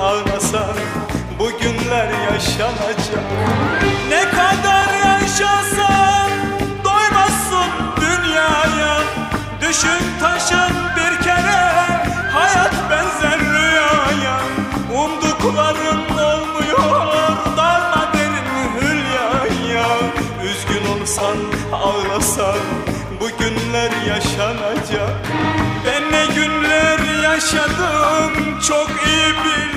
ağlasan bu günler yaşanacak. Ne kadar yaşasan doymazsın dünyaya. Düşün taşın bir kere hayat benzer rüyaya. Umdukların olmuyor dalma derin hülyaya. Üzgün olsan ağlasan bu günler yaşanacak yaşadım çok iyi bilirim